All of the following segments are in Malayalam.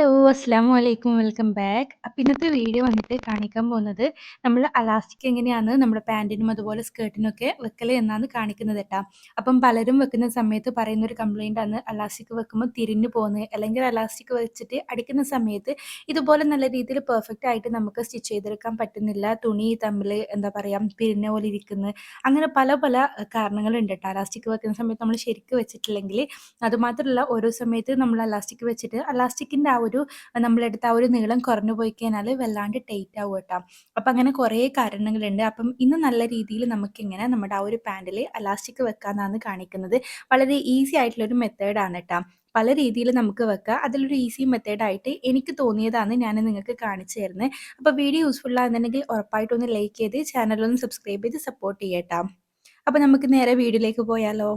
ഹലോ അസ്സാം വലൈക്കും വെൽക്കം ബാക്ക്. അപ്പം ഇന്നത്തെ വീഡിയോ വന്നിട്ട് കാണിക്കാൻ പോകുന്നത് നമ്മൾ അലാസ്റ്റിക് എങ്ങനെയാണ് നമ്മുടെ പാന്റിനും അതുപോലെ സ്കേർട്ടിനൊക്കെ വെക്കൽ എന്നാണ് കാണിക്കുന്നത് കേട്ടോ. അപ്പം പലരും വെക്കുന്ന സമയത്ത് പറയുന്ന ഒരു കംപ്ലൈന്റ് ആണ് അലാസ്റ്റിക് വെക്കുമ്പോൾ തിരിഞ്ഞു പോകുന്നത് അല്ലെങ്കിൽ അലാസ്റ്റിക് വെച്ചിട്ട് അടിക്കുന്ന സമയത്ത് ഇതുപോലെ നല്ല രീതിയിൽ പെർഫെക്റ്റ് ആയിട്ട് നമുക്ക് സ്റ്റിച്ച് ചെയ്തെടുക്കാൻ പറ്റുന്നില്ല. തുണി തമ്മിൽ എന്താ പറയുക പിരിഞ്ഞ പോലെ ഇരിക്കുന്നത് അങ്ങനെ പല പല കാരണങ്ങളുണ്ട് കേട്ടോ. അലാസ്റ്റിക് വെക്കുന്ന സമയത്ത് നമ്മൾ ശരിക്കും വെച്ചിട്ടില്ലെങ്കിൽ അതുമാത്രമല്ല ഓരോ സമയത്ത് നമ്മൾ അലാസ്റ്റിക് വെച്ചിട്ട് അലാസ്റ്റിക്കിന്റെ ആ ഒരു നമ്മളെടുത്ത ആ ഒരു നീളം കുറഞ്ഞു പോയി കഴിഞ്ഞാൽ വല്ലാണ്ട് ടൈറ്റ് ആവും കേട്ടോ. അപ്പം അങ്ങനെ കുറേ കാരണങ്ങളുണ്ട്. അപ്പം ഇന്ന് നല്ല രീതിയിൽ നമുക്കിങ്ങനെ നമ്മുടെ ആ ഒരു പാന്റിൽ അലാസ്റ്റിക് വെക്കാമെന്നാണ് കാണിക്കുന്നത്. വളരെ ഈസി ആയിട്ടുള്ളൊരു മെത്തേഡാണ് കേട്ടോ. പല രീതിയിൽ നമുക്ക് വെക്കാം. അതിലൊരു ഈസി മെത്തേഡായിട്ട് എനിക്ക് തോന്നിയതാണ് ഞാൻ നിങ്ങൾക്ക് കാണിച്ചു തരുന്നത്. അപ്പോൾ വീഡിയോ യൂസ്ഫുൾ ആണെന്നുണ്ടെങ്കിൽ ഉറപ്പായിട്ടൊന്ന് ലൈക്ക് ചെയ്ത് ചാനലൊന്ന് സബ്സ്ക്രൈബ് ചെയ്ത് സപ്പോർട്ട് ചെയ്യട്ടാം. അപ്പോൾ നമുക്ക് നേരെ വീഡിയോയിലേക്ക് പോയാലോ?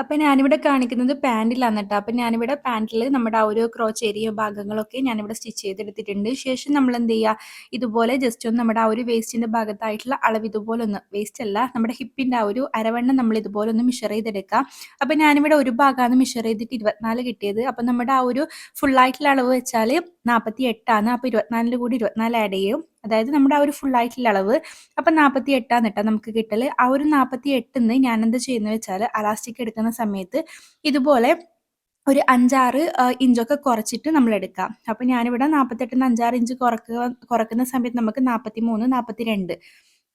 അപ്പം ഞാനിവിടെ കാണിക്കുന്നത് പാന്റിലാണ് കേട്ടോ അപ്പം ഞാനിവിടെ പാന്റിൽ നമ്മുടെ ആ ഒരു ക്രോച്ച് ഏരിയ ഭാഗങ്ങളൊക്കെ ഞാനിവിടെ സ്റ്റിച്ച് ചെയ്തെടുത്തിട്ടുണ്ട്. ശേഷം നമ്മൾ എന്ത് ചെയ്യുക ഇതുപോലെ ജസ്റ്റ് ഒന്ന് നമ്മുടെ ആ ഒരു വേസ്റ്റിന്റെ ഭാഗത്തായിട്ടുള്ള അളവ് ഇതുപോലെ ഒന്ന് വേസ്റ്റ് അല്ല നമ്മുടെ ഹിപ്പിന്റെ ആ ഒരു അരവണ്ണം നമ്മൾ ഇതുപോലെ ഒന്ന് മിഷർ ചെയ്തെടുക്കാം. അപ്പം ഞാനിവിടെ ഒരു ഭാഗമാണ് മിഷർ ചെയ്തിട്ട് ഇരുപത്തിനാല് കിട്ടിയത്. അപ്പം നമ്മുടെ ആ ഒരു ഫുള്ളായിട്ടുള്ള അളവ് വെച്ചാൽ നാൽപ്പത്തി എട്ടാണ് അപ്പോൾ ഇരുപത്തിനാലിൽ കൂടി ഇരുപത്തിനാല് ആഡ് ചെയ്യും. അതായത് നമ്മുടെ ആ ഒരു ഫുൾ ആയിട്ടുള്ള അളവ്. അപ്പം നാൽപ്പത്തി എട്ടാണ് കേട്ടോ നമുക്ക് കിട്ടൽ ആ ഒരു നാൽപ്പത്തി എട്ടിന്ന് ഞാൻ എന്ത് ചെയ്യുന്നത് വെച്ചാൽ അലാസ്റ്റിക് എടുക്കുന്ന സമയത്ത് ഇതുപോലെ ഒരു അഞ്ചാറ് ഇഞ്ചൊക്കെ കുറച്ചിട്ട് നമ്മൾ എടുക്കാം അപ്പം ഞാനിവിടെ നാൽപ്പത്തെട്ടിന്ന് അഞ്ചാറ് ഇഞ്ച് കുറക്കുക കുറക്കുന്ന സമയത്ത് നമുക്ക് നാൽപ്പത്തി മൂന്ന് നാൽപ്പത്തി രണ്ട്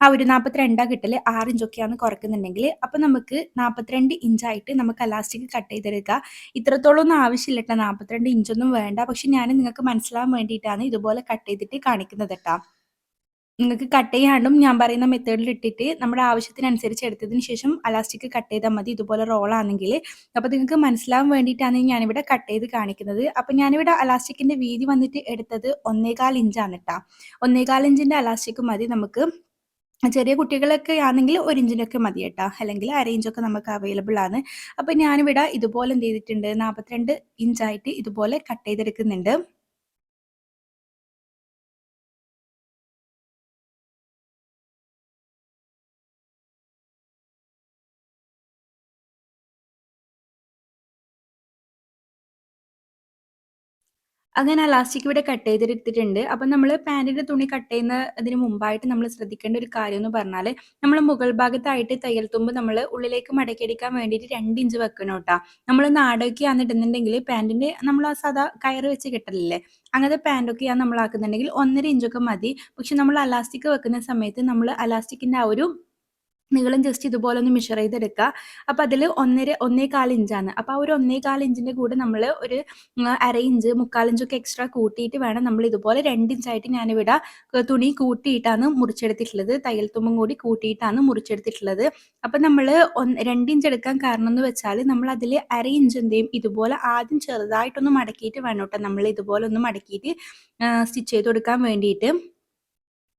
ആ ഒരു നാൽപ്പത്തിരണ്ടാണ് കിട്ടൽ ആറ് ഇഞ്ചൊക്കെയാണ് കുറക്കുന്നുണ്ടെങ്കിൽ അപ്പം നമുക്ക് നാൽപ്പത്തിരണ്ട് ഇഞ്ചായിട്ട് നമുക്ക് അലാസ്റ്റിക് കട്ട് ചെയ്തെടുക്കുക ഇത്രത്തോളം ഒന്നും ആവശ്യമില്ല കേട്ടോ. നാൽപ്പത്തിരണ്ട് ഇഞ്ചൊന്നും വേണ്ട. പക്ഷെ ഞാൻ നിങ്ങൾക്ക് മനസ്സിലാവാൻ വേണ്ടിയിട്ടാണ് ഇതുപോലെ കട്ട് ചെയ്തിട്ട് കാണിക്കുന്നത് കേട്ടോ. നിങ്ങൾക്ക് കട്ട് ചെയ്യാണ്ടും ഞാൻ പറയുന്ന മെത്തേഡിൽ ഇട്ടിട്ട് നമ്മുടെ ആവശ്യത്തിനനുസരിച്ച് എടുത്തതിന് ശേഷം അലാസ്റ്റിക് കട്ട് ചെയ്താൽ മതി. ഇതുപോലെ റോളാണെങ്കിൽ അപ്പോൾ നിങ്ങൾക്ക് മനസ്സിലാവാൻ വേണ്ടിയിട്ടാണ് ഞാനിവിടെ കട്ട് ചെയ്ത് കാണിക്കുന്നത്. അപ്പോൾ ഞാനിവിടെ അലാസ്റ്റിക്കിന്റെ വീതി വന്നിട്ട് എടുത്തത് ഒന്നേകാൽ ഇഞ്ചാണ് കേട്ടോ ഒന്നേകാൽ ഇഞ്ചിന്റെ അലാസ്റ്റിക് മതി നമുക്ക്. ചെറിയ കുട്ടികളൊക്കെ ആണെങ്കിൽ ഒരു ഇഞ്ചിനൊക്കെ മതി കേട്ടോ അല്ലെങ്കിൽ അര ഇഞ്ചൊക്കെ നമുക്ക് അവൈലബിൾ ആണ്. അപ്പോൾ ഞാനിവിടെ ഇതുപോലെ എന്ത് ചെയ്തിട്ടുണ്ട്? നാൽപ്പത്തിരണ്ട് ഇഞ്ചായിട്ട് ഇതുപോലെ കട്ട് ചെയ്തെടുക്കുന്നുണ്ട്. അങ്ങനെ അലാസ്റ്റിക് ഇവിടെ കട്ട് ചെയ്തെടുത്തിട്ടുണ്ട് അപ്പം നമ്മൾ പാന്റിന്റെ തുണി കട്ട് ചെയ്യുന്നതിന് മുമ്പായിട്ട് നമ്മൾ ശ്രദ്ധിക്കേണ്ട ഒരു കാര്യം എന്ന് പറഞ്ഞാൽ നമ്മൾ മുകൾ ഭാഗത്തായിട്ട് തയ്യൽ തുമ്പ് നമ്മൾ ഉള്ളിലേക്ക് മടക്കിയെടുക്കാൻ വേണ്ടിയിട്ട് രണ്ട് ഇഞ്ച് വെക്കണം കേട്ടോ. നമ്മൾ നാടൊക്കെയാണ് ഇടുന്നുണ്ടെങ്കിൽ പാന്റിന്റെ നമ്മൾ ആ സാധാ കയറ് വെച്ച് കിട്ടലില്ലേ? അങ്ങനത്തെ പാന്റൊക്കെയാണ് നമ്മൾ ആക്കുന്നുണ്ടെങ്കിൽ ഒന്നര ഇഞ്ചൊക്കെ മതി. പക്ഷെ നമ്മൾ അലാസ്റ്റിക് വെക്കുന്ന സമയത്ത് നമ്മൾ അലാസ്റ്റിക്കിന്റെ ആ ഒരു നീളം ജസ്റ്റ് ഇതുപോലെ ഒന്ന് മെഷർ ചെയ്തെടുക്കുക. അപ്പോൾ അതിൽ ഒന്നര ഒന്നേകാൽ ഇഞ്ചാണ് അപ്പോൾ ആ ഒരു ഒന്നേകാൽ ഇഞ്ചിന്റെ കൂടെ നമ്മൾ ഒരു അര ഇഞ്ച് മുക്കാൽ ഇഞ്ചൊക്കെ എക്സ്ട്രാ കൂട്ടിയിട്ട് വേണം നമ്മൾ ഇതുപോലെ രണ്ട് ഇഞ്ചായിട്ട് ഞാനിവിടെ തുണി കൂട്ടിയിട്ടാണ് മുറിച്ചെടുത്തിട്ടുള്ളത്. തയ്യൽ തുമ്പും കൂടി കൂട്ടിയിട്ടാണ് മുറിച്ചെടുത്തിട്ടുള്ളത്. അപ്പം നമ്മൾ രണ്ട് ഇഞ്ച് എടുക്കാൻ കാരണം എന്ന് വെച്ചാൽ നമ്മൾ അതിൽ അര ഇഞ്ച് എന്തെയും ഇതുപോലെ ആദ്യം ചെറുതായിട്ടൊന്ന് മടക്കിയിട്ട് വേണം കേട്ടോ. നമ്മൾ ഇതുപോലെ ഒന്ന് മടക്കിയിട്ട് സ്റ്റിച്ച് ചെയ്ത് കൊടുക്കാൻ വേണ്ടിയിട്ട്.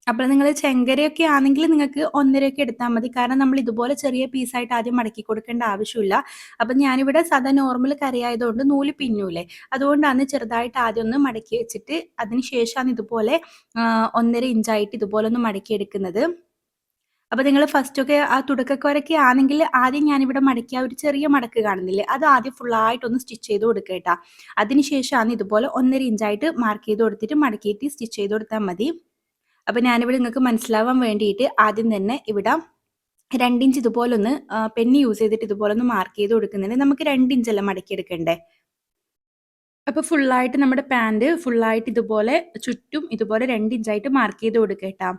അപ്പോൾ നിങ്ങൾ ചെങ്കരയൊക്കെ ആണെങ്കിൽ നിങ്ങൾക്ക് ഒന്നരയൊക്കെ എടുത്താൽ മതി. കാരണം നമ്മൾ ഇതുപോലെ ചെറിയ പീസായിട്ട് ആദ്യം മടക്കി കൊടുക്കേണ്ട ആവശ്യമില്ല. അപ്പം ഞാനിവിടെ സാധാ നോർമൽ കറിയായതുകൊണ്ട് നൂൽ പിന്നൂലേ. അതുകൊണ്ടാണ് ചെറുതായിട്ട് ആദ്യം ഒന്ന് മടക്കി വെച്ചിട്ട് അതിന് ശേഷമാണ് ഇതുപോലെ ഒന്നര ഇഞ്ചായിട്ട് ഇതുപോലെ ഒന്ന് മടക്കി എടുക്കുന്നത്. അപ്പോൾ നിങ്ങൾ ഫസ്റ്റ് ഒക്കെ ആ തുടക്കക്കാരൊക്കെ ആണെങ്കിൽ ആദ്യം ഞാനിവിടെ മടക്കിയ ഒരു ചെറിയ മടക്ക് കാണുന്നില്ലേ അത് ആദ്യം ഫുള്ളായിട്ടൊന്ന് സ്റ്റിച്ച് ചെയ്ത് കൊടുക്കുക കേട്ടോ. അതിനുശേഷമാണ് ഇതുപോലെ ഒന്നര ഇഞ്ചായിട്ട് മാർക്ക് ചെയ്ത് കൊടുത്തിട്ട് മടക്കിയിട്ട് സ്റ്റിച്ച് ചെയ്ത് കൊടുത്താൽ മതി. അപ്പോൾ ഞാനിവിടെ നിങ്ങൾക്ക് മനസ്സിലാവാൻ വേണ്ടിയിട്ട് ആദ്യം തന്നെ ഇവിടെ രണ്ടിഞ്ച് ഇതുപോലൊന്ന് പെന്നി യൂസ് ചെയ്തിട്ട് ഇതുപോലൊന്ന് മാർക്ക് ചെയ്ത് കൊടുക്കുന്നുണ്ട്. നമുക്ക് രണ്ടിഞ്ചല്ല മടക്കിയെടുക്കണ്ടേ അപ്പോൾ ഫുള്ളായിട്ട് നമ്മുടെ പാന്റ് ഫുള്ളായിട്ട് ഇതുപോലെ ചുറ്റും ഇതുപോലെ രണ്ടിഞ്ചായിട്ട് മാർക്ക് ചെയ്ത് കൊടുക്കട്ടാ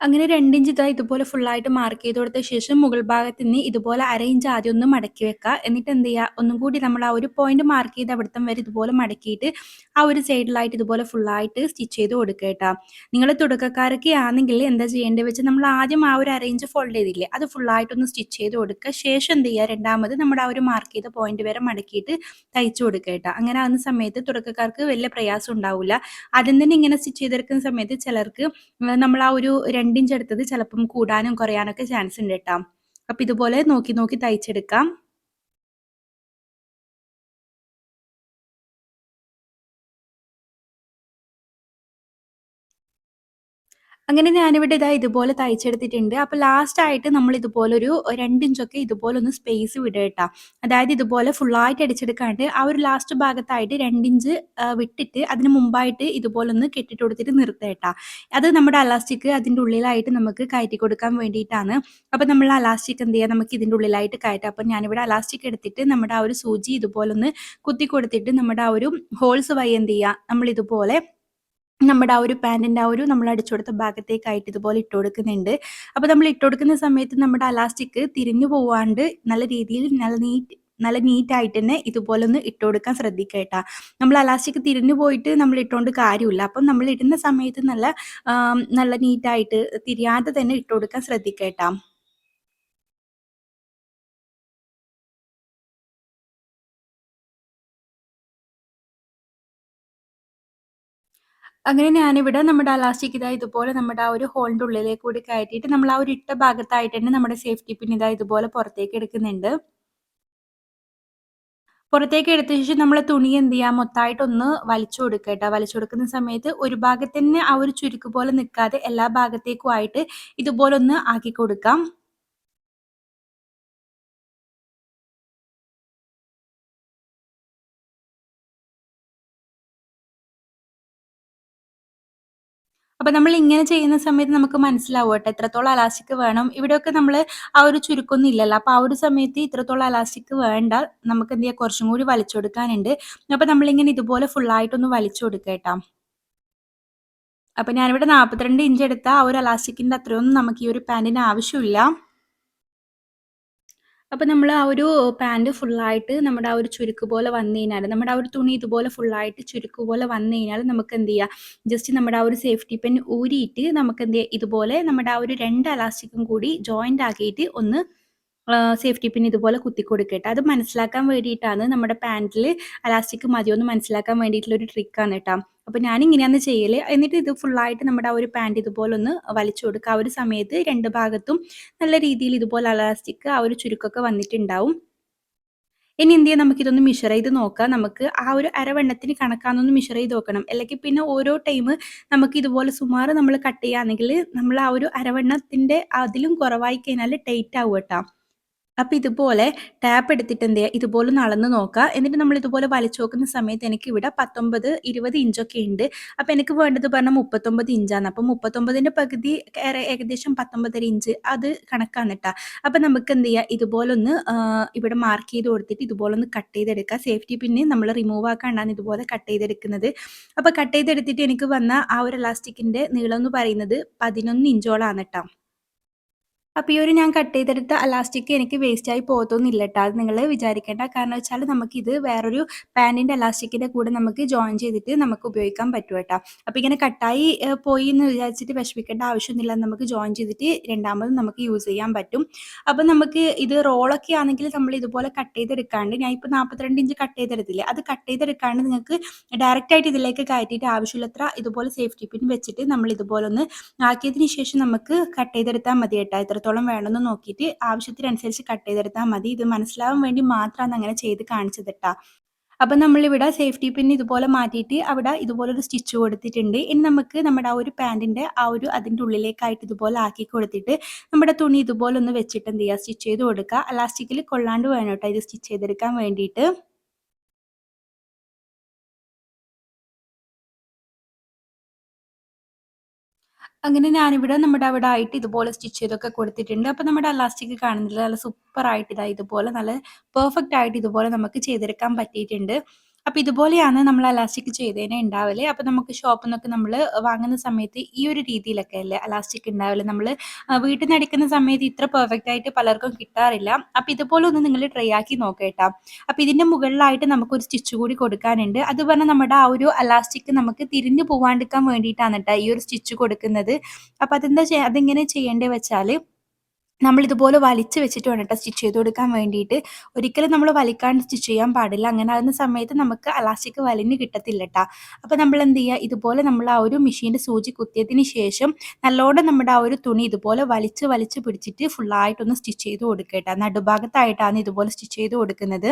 അങ്ങനെ രണ്ടിഞ്ച് ഇതാ ഇതുപോലെ ഫുള്ളായിട്ട് മാർക്ക് ചെയ്ത് കൊടുത്ത ശേഷം മുകൾ ഭാഗത്ത് നിന്ന് ഇതുപോലെ അര ഇഞ്ച് ആദ്യം ഒന്ന് മടക്കി വെക്കുക എന്നിട്ട് എന്ത് ചെയ്യുക ഒന്നും കൂടി നമ്മൾ ആ ഒരു പോയിന്റ് മാർക്ക് ചെയ്ത് അവിടുത്തെ വരെ ഇതുപോലെ മടക്കിയിട്ട് ആ ഒരു സൈഡിലായിട്ട് ഇതുപോലെ ഫുള്ളായിട്ട് സ്റ്റിച്ച് ചെയ്ത് കൊടുക്കുക കേട്ടോ. നിങ്ങൾ തുടക്കക്കാരൊക്കെ ആണെങ്കിൽ എന്താ ചെയ്യേണ്ടത് വെച്ചാൽ നമ്മൾ ആദ്യം ആ ഒരു അറേഞ്ച് ഫോൾഡ് ചെയ്തില്ലേ അത് ഫുള്ളായിട്ടൊന്ന് സ്റ്റിച്ച് ചെയ്ത് കൊടുക്കുക. ശേഷം എന്ത് ചെയ്യുക രണ്ടാമത് നമ്മുടെ ആ ഒരു മാർക്ക് ചെയ്ത പോയിന്റ് വരെ മടക്കിയിട്ട് തയ്ച്ചു കൊടുക്കുക കേട്ടോ. അങ്ങനെ ആകുന്ന സമയത്ത് തുടക്കക്കാർക്ക് വലിയ പ്രയാസം ഉണ്ടാവില്ല ആദ്യം തന്നെ ഇങ്ങനെ സ്റ്റിച്ച് ചെയ്തെടുക്കുന്ന സമയത്ത് ചിലർക്ക് നമ്മൾ ആ ഒരു രണ്ടിഞ്ച് എടുത്തത് ചിലപ്പം കൂടാനും കുറയാനൊക്കെ ചാൻസ് ഉണ്ട് കേട്ടോ. അപ്പം ഇതുപോലെ നോക്കി നോക്കി തയ്ച്ചെടുക്കാം. അങ്ങനെ ഞാനിവിടെ ഇതാ ഇതുപോലെ തയ്ച്ചെടുത്തിട്ടുണ്ട്. അപ്പോൾ ലാസ്റ്റായിട്ട് നമ്മൾ ഇതുപോലെ ഒരു രണ്ടിഞ്ചൊക്കെ ഇതുപോലെ ഒന്ന് സ്പേസ് വിടുക കേട്ടോ. അതായത് ഇതുപോലെ ഫുള്ളായിട്ട് അടിച്ചെടുക്കാണ്ട് ആ ഒരു ലാസ്റ്റ് ഭാഗത്തായിട്ട് 2 ഇഞ്ച് വിട്ടിട്ട് അതിന് മുമ്പായിട്ട് ഇതുപോലെ ഒന്ന് കെട്ടിട്ട് കൊടുത്തിട്ട് നിർത്തേട്ട അത് നമ്മുടെ അലാസ്റ്റിക് അതിന്റെ ഉള്ളിലായിട്ട് നമുക്ക് കയറ്റി കൊടുക്കാൻ വേണ്ടിയിട്ടാണ്. അപ്പോൾ നമ്മൾ അലാസ്റ്റിക് എന്ത് ചെയ്യുക നമുക്ക് ഇതിന്റെ ഉള്ളിലായിട്ട് കയറ്റാം. അപ്പോൾ ഞാനിവിടെ അലാസ്റ്റിക് എടുത്തിട്ട് നമ്മുടെ ആ ഒരു സൂചി ഇതുപോലെ ഒന്ന് കുത്തി കൊടുത്തിട്ട് നമ്മുടെ ആ ഒരു ഹോൾസ് വൈ എന്ത് ചെയ്യുക നമ്മളിതുപോലെ നമ്മുടെ ആ ഒരു പാന്റിന്റെ ആ ഒരു നമ്മൾ അടിച്ചു കൊടുത്ത ഭാഗത്തേക്കായിട്ട് ഇതുപോലെ ഇട്ട് കൊടുക്കുന്നുണ്ട്. അപ്പോൾ നമ്മൾ ഇട്ട് കൊടുക്കുന്ന സമയത്ത് നമ്മുടെ അലാസ്റ്റിക് തിരിഞ്ഞു പോവാണ്ട് നല്ല രീതിയിൽ നല്ല നീറ്റ് നല്ല നീറ്റായിട്ട് തന്നെ ഇതുപോലെ ഒന്ന് ഇട്ട് കൊടുക്കാൻ ശ്രദ്ധിക്കുക. നമ്മൾ അലാസ്റ്റിക് തിരിഞ്ഞു പോയിട്ട് നമ്മൾ ഇട്ടുകൊണ്ട് കാര്യമില്ല. അപ്പം നമ്മൾ ഇടുന്ന സമയത്ത് നല്ല നല്ല നീറ്റായിട്ട് തിരിയാതെ തന്നെ ഇട്ട് കൊടുക്കാൻ ശ്രദ്ധിക്കുക. അങ്ങനെ ഞാനിവിടെ നമ്മുടെ അലാസ്റ്റിക് ഇതാ ഇതുപോലെ നമ്മുടെ ആ ഒരു ഹോളിന്റെ ഉള്ളിലേക്ക് കൂടി കയറ്റിയിട്ട് നമ്മൾ ആ ഒരു ഇട്ട ഭാഗത്തായിട്ട് തന്നെ നമ്മുടെ സേഫ്റ്റി പിൻ ഇതാ ഇതുപോലെ പുറത്തേക്ക് എടുക്കുന്നുണ്ട്. പുറത്തേക്ക് എടുത്ത ശേഷം നമ്മൾ തുണി എന്ത് ചെയ്യാം മൊത്തമായിട്ടൊന്ന് വലിച്ചു കൊടുക്കുക കേട്ടോ. വലിച്ചു കൊടുക്കുന്ന സമയത്ത് ഒരു ഭാഗത്ത് തന്നെ ആ ഒരു ചുരുക്ക് പോലെ നിൽക്കാതെ എല്ലാ ഭാഗത്തേക്കും ആയിട്ട് ഇതുപോലൊന്ന് ആക്കി കൊടുക്കാം. അപ്പൊ നമ്മൾ ഇങ്ങനെ ചെയ്യുന്ന സമയത്ത് നമുക്ക് മനസ്സിലാവും കേട്ടോ എത്രത്തോളം അലാസ്റ്റിക് വേണം. ഇവിടെയൊക്കെ നമ്മൾ ആ ഒരു ചുരുക്കൊന്നും ഇല്ലല്ലോ. അപ്പൊ ആ ഒരു സമയത്ത് ഇത്രത്തോളം അലാസ്റ്റിക് വേണ്ട. നമുക്ക് എന്ത് ചെയ്യാം കുറച്ചും കൂടി വലിച്ചു കൊടുക്കാനുണ്ട്. അപ്പൊ നമ്മളിങ്ങനെ ഇതുപോലെ ഫുള്ളായിട്ടൊന്ന് വലിച്ചു കൊടുക്കുക കേട്ടോ. അപ്പൊ ഞാനിവിടെ 42 ഇഞ്ച് എടുത്ത ആ ഒരു അലാസ്റ്റിക്കിന്റെ അത്രയൊന്നും നമുക്ക് ഈ ഒരു പാന്റിന് ആവശ്യമില്ല. അപ്പോൾ നമ്മൾ ആ ഒരു പാന്റ് ഫുള്ളായിട്ട് നമ്മുടെ ആ ഒരു ചുരുക്ക് പോലെ വന്നു കഴിഞ്ഞാൽ നമ്മുടെ ആ ഒരു തുണി ഇതുപോലെ ഫുള്ളായിട്ട് ചുരുക്ക് പോലെ വന്നു കഴിഞ്ഞാൽ നമുക്ക് എന്ത് ചെയ്യാം? ജസ്റ്റ് നമ്മുടെ ആ ഒരു സേഫ്റ്റി പെൻ ഊരിയിട്ട് നമുക്ക് എന്ത് ചെയ്യാം? ഇതുപോലെ നമ്മുടെ ആ ഒരു രണ്ട് അലാസ്റ്റിക്കും കൂടി ജോയിന്റ് ആക്കിയിട്ട് ഒന്ന് സേഫ്റ്റി പിൻ ഇതുപോലെ കുത്തി കൊടുക്കട്ടെ അത് മനസ്സിലാക്കാൻ വേണ്ടിയിട്ടാണ് നമ്മുടെ പാന്റിൽ അലാസ്റ്റിക് മതിയോ എന്ന് മനസ്സിലാക്കാൻ വേണ്ടിയിട്ടുള്ള ഒരു ട്രിക്കാണ് കേട്ടോ അപ്പോൾ ഞാൻ ഇങ്ങനെയാണ് ചെയ്യൽ. എന്നിട്ട് ഇത് ഫുള്ളായിട്ട് നമ്മുടെ ആ ഒരു പാന്റ് ഇതുപോലെ ഒന്ന് വലിച്ചു കൊടുക്കുക ആ ഒരു സമയത്ത് രണ്ട് ഭാഗത്തും നല്ല രീതിയിൽ ഇതുപോലെ അലാസ്റ്റിക് ആ ഒരു ചുരുക്കൊക്കെ വന്നിട്ടുണ്ടാവും. ഇനി എന്ത് ചെയ്യാം? നമുക്കിതൊന്ന് മിഷർ ചെയ്ത് നോക്കാം. നമുക്ക് ആ ഒരു അരവെണ്ണത്തിന് കണക്കാന്നൊന്ന് മിഷർ ചെയ്ത് നോക്കണം. അല്ലെങ്കിൽ പിന്നെ ഓരോ ടൈം നമുക്ക് ഇതുപോലെ സുമാറ് നമ്മൾ കട്ട് ചെയ്യുകയാണെങ്കിൽ നമ്മൾ ആ ഒരു അരവെണ്ണത്തിന്റെ അതിലും കുറവായി കഴിഞ്ഞാൽ ടൈറ്റ് ആവും കേട്ടോ അപ്പോൾ ഇതുപോലെ ടാപ്പ് എടുത്തിട്ട് എന്ത് ചെയ്യുക? ഇതുപോലെ ഒന്ന് അളന്ന് നോക്കുക. എന്നിട്ട് നമ്മൾ ഇതുപോലെ വലിച്ചു നോക്കുന്ന സമയത്ത് എനിക്ക് ഇവിടെ പത്തൊമ്പത് ഇരുപത് ഇഞ്ചൊക്കെ ഉണ്ട്. അപ്പോൾ എനിക്ക് വേണ്ടത് പറഞ്ഞാൽ മുപ്പത്തൊമ്പത് ഇഞ്ചാണ് അപ്പോൾ മുപ്പത്തൊമ്പതിന്റെ പകുതി ഏകദേശം പത്തൊമ്പതര ഇഞ്ച് അത് കണക്കാണ് കേട്ടോ. നമുക്ക് എന്ത് ചെയ്യുക? ഇതുപോലെ ഒന്ന് ഇവിടെ മാർക്ക് ചെയ്ത് കൊടുത്തിട്ട് ഇതുപോലെ ഒന്ന് കട്ട് ചെയ്തെടുക്കുക. സേഫ്റ്റി പിന്നെ നമ്മൾ റിമൂവ് ആക്കാണ്ടാണ് ഇതുപോലെ കട്ട് ചെയ്തെടുക്കുന്നത്. അപ്പോൾ കട്ട് ചെയ്തെടുത്തിട്ട് എനിക്ക് വന്ന ആ ഒരു ഇലാസ്റ്റിക്കിന്റെ നീളം എന്ന് പറയുന്നത് പതിനൊന്ന് ഇഞ്ചോളാണ് കേട്ടോ. അപ്പോൾ ഈ ഒരു ഞാൻ കട്ട് ചെയ്തെടുത്ത അലാസ്റ്റിക് എനിക്ക് വേസ്റ്റ് ആയി പോകത്തൊന്നുമില്ല കേട്ടോ അത് നിങ്ങൾ വിചാരിക്കേണ്ട കാരണം വെച്ചാൽ നമുക്ക് നമുക്കിത് വേറൊരു പാന്റിന്റെ അലാസ്റ്റിക്കിന്റെ കൂടെ നമുക്ക് ജോയിൻ ചെയ്തിട്ട് നമുക്ക് ഉപയോഗിക്കാൻ പറ്റും കേട്ടോ അപ്പോൾ ഇങ്ങനെ കട്ടായി പോയി എന്ന് വിചാരിച്ചിട്ട് വിഷമിക്കേണ്ട ആവശ്യമൊന്നുമില്ല. നമുക്ക് ജോയിൻ ചെയ്തിട്ട് രണ്ടാമത് നമുക്ക് യൂസ് ചെയ്യാൻ പറ്റും. അപ്പോൾ നമുക്ക് ഇത് റോളൊക്കെ ആണെങ്കിൽ നമ്മൾ ഇതുപോലെ കട്ട് ചെയ്തെടുക്കാണ്ട് ഞാൻ ഇപ്പോൾ നാൽപ്പത്തിരണ്ട് ഇഞ്ച് കട്ട് ചെയ്തെടുത്തില്ലേ അത് കട്ട് ചെയ്തെടുക്കാണ്ട് നിങ്ങൾക്ക് ഡയറക്റ്റ് ആയിട്ട് ഇതിലേക്ക് കയറ്റിയിട്ട് ആവശ്യമില്ലത്ര ഇതുപോലെ സേഫ്റ്റി പിൻ വെച്ചിട്ട് നമ്മൾ ഇതുപോലെ ഒന്ന് ആക്കിയതിന് ശേഷം നമുക്ക് കട്ട് ചെയ്തെടുത്താൽ മതി കേട്ടോ എത്രത്തോളം വേണമെന്ന് നോക്കിയിട്ട് ആവശ്യത്തിനനുസരിച്ച് കട്ട് ചെയ്തെടുത്താൽ മതി. ഇത് മനസ്സിലാവാൻ വേണ്ടി മാത്രമാണ് അങ്ങനെ ചെയ്ത് കാണിച്ചത് കേട്ടോ അപ്പം നമ്മളിവിടെ സേഫ്റ്റി പിൻ ഇതുപോലെ മാറ്റിയിട്ട് അവിടെ ഇതുപോലെ ഒരു സ്റ്റിച്ച് കൊടുത്തിട്ടുണ്ട്. ഇനി നമുക്ക് നമ്മുടെ ആ ഒരു പാന്റിന്റെ ആ ഒരു അതിന്റെ ഉള്ളിലേക്കായിട്ട് ഇതുപോലെ ആക്കി കൊടുത്തിട്ട് നമ്മുടെ തുണി ഇതുപോലെ ഒന്ന് വെച്ചിട്ട് എന്ത് ചെയ്യുക? സ്റ്റിച്ച് ചെയ്ത് കൊടുക്കുക. അലാസ്റ്റിക്കിൽ കൊള്ളാണ്ട് വേണം കേട്ടോ ഇത് സ്റ്റിച്ച് ചെയ്തെടുക്കാൻ വേണ്ടിയിട്ട്. അങ്ങനെ ഞാനിവിടെ നമ്മുടെ അവിടെ ആയിട്ട് ഇതുപോലെ സ്റ്റിച്ച് ചെയ്തൊക്കെ കൊടുത്തിട്ടുണ്ട്. അപ്പോൾ നമ്മുടെ അലാസ്റ്റിക് കാണുന്നില്ല നല്ല സൂപ്പറായിട്ട് ഇതാ ഇതുപോലെ നല്ല പെർഫെക്റ്റ് ആയിട്ട് ഇതുപോലെ നമുക്ക് ചെയ്തെടുക്കാൻ പറ്റിയിട്ടുണ്ട്. അപ്പോൾ ഇതുപോലെയാണ് നമ്മൾ അലാസ്റ്റിക് ചെയ്തേനെ ഉണ്ടാവൽ. അപ്പോൾ നമുക്ക് ഷോപ്പിൽ നിന്നൊക്കെ നമ്മൾ വാങ്ങുന്ന സമയത്ത് ഈ ഒരു രീതിയിലൊക്കെ അല്ലേ അലാസ്റ്റിക് ഉണ്ടാവൽ. നമ്മൾ വീട്ടിൽ നിന്ന് അടിക്കുന്ന സമയത്ത് ഇത്ര പെർഫെക്റ്റ് ആയിട്ട് പലർക്കും കിട്ടാറില്ല. അപ്പോൾ ഇതുപോലെ ഒന്ന് നിങ്ങൾ ട്രൈ ആക്കി നോക്കേട്ടാ. അപ്പോൾ ഇതിന്റെ മുകളിലായിട്ട് നമുക്കൊരു സ്റ്റിച്ച് കൂടി കൊടുക്കാനുണ്ട്. അത് പറഞ്ഞാൽ നമ്മുടെ ആ ഒരു അലാസ്റ്റിക് നമുക്ക് തിരിഞ്ഞു പോവാണ്ടിരിക്കാൻ വേണ്ടിയിട്ടാണ് കേട്ടോ ഈ ഒരു സ്റ്റിച്ച് കൊടുക്കുന്നത്. അപ്പോൾ അതെന്താ അതെങ്ങനെ ചെയ്യേണ്ടത് വെച്ചാൽ നമ്മളിതുപോലെ വലിച്ച് വെച്ചിട്ട് വേണം കേട്ടോ സ്റ്റിച്ച് ചെയ്ത് കൊടുക്കാൻ വേണ്ടിയിട്ട്. ഒരിക്കലും നമ്മൾ വലിക്കാണ്ട് സ്റ്റിച്ച് ചെയ്യാൻ പാടില്ല. അങ്ങനെ ആകുന്ന സമയത്ത് നമുക്ക് അലാസ്റ്റിക് വലിഞ്ഞ് കിട്ടത്തില്ല ട്ടാ. അപ്പോൾ നമ്മളെന്ത് ചെയ്യുക ഇതുപോലെ നമ്മൾ ആ ഒരു മെഷീന്റെ സൂചി കുത്തിയതിന് ശേഷം നല്ലോണം നമ്മുടെ ആ ഒരു തുണി ഇതുപോലെ വലിച്ച് വലിച്ച് പിടിച്ചിട്ട് ഫുള്ളായിട്ടൊന്ന് സ്റ്റിച്ച് ചെയ്ത് കൊടുക്കുക ട്ടാ. നടുഭാഗത്തായിട്ടാണ് ഇതുപോലെ സ്റ്റിച്ച് ചെയ്ത് കൊടുക്കുന്നത്.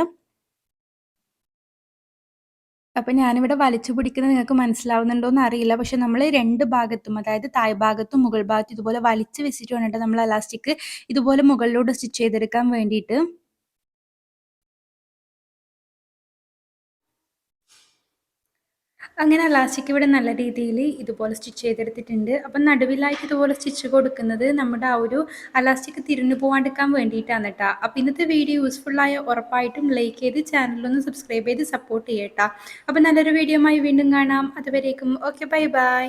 അപ്പം ഞാനിവിടെ വലിച്ചു പിടിക്കുന്നത് നിങ്ങൾക്ക് മനസ്സിലാവുന്നുണ്ടോ എന്ന് അറിയില്ല. പക്ഷെ നമ്മൾ രണ്ട് ഭാഗത്തും അതായത് തായ് ഭാഗത്തും മുകൾ ഭാഗത്തും ഇതുപോലെ വലിച്ചു വെച്ചിട്ട് വേണ്ടിയിട്ട് നമ്മൾ അലാസ്റ്റിക് ഇതുപോലെ മുകളിലൂടെ സ്റ്റിച്ച് ചെയ്തെടുക്കാൻ വേണ്ടിയിട്ട് അങ്ങനെ ലാസ്റ്റിക്ക് ഇവിടെ നല്ല രീതിയിൽ ഇതുപോലെ സ്റ്റിച്ച് ചെയ്തെടുത്തിട്ടുണ്ട്. അപ്പം നടുവിലായിട്ട് ഇതുപോലെ സ്റ്റിച്ച് കൊടുക്കുന്നത് നമ്മുടെ ആ ഒരു അലാസ്റ്റിക് തിരിഞ്ഞു പോകാണ്ടിരിക്കാൻ വേണ്ടിയിട്ടാണ് കേട്ടോ അപ്പം ഇന്നത്തെ വീഡിയോ യൂസ്ഫുള്ളായ ഉറപ്പായിട്ടും ലൈക്ക് ചെയ്ത് ചാനലൊന്ന് സബ്സ്ക്രൈബ് ചെയ്ത് സപ്പോർട്ട് ചെയ്യട്ടോ. അപ്പം നല്ലൊരു വീഡിയോ വീണ്ടും കാണാം. അതുവരേക്കും ഓക്കെ ബൈ ബൈ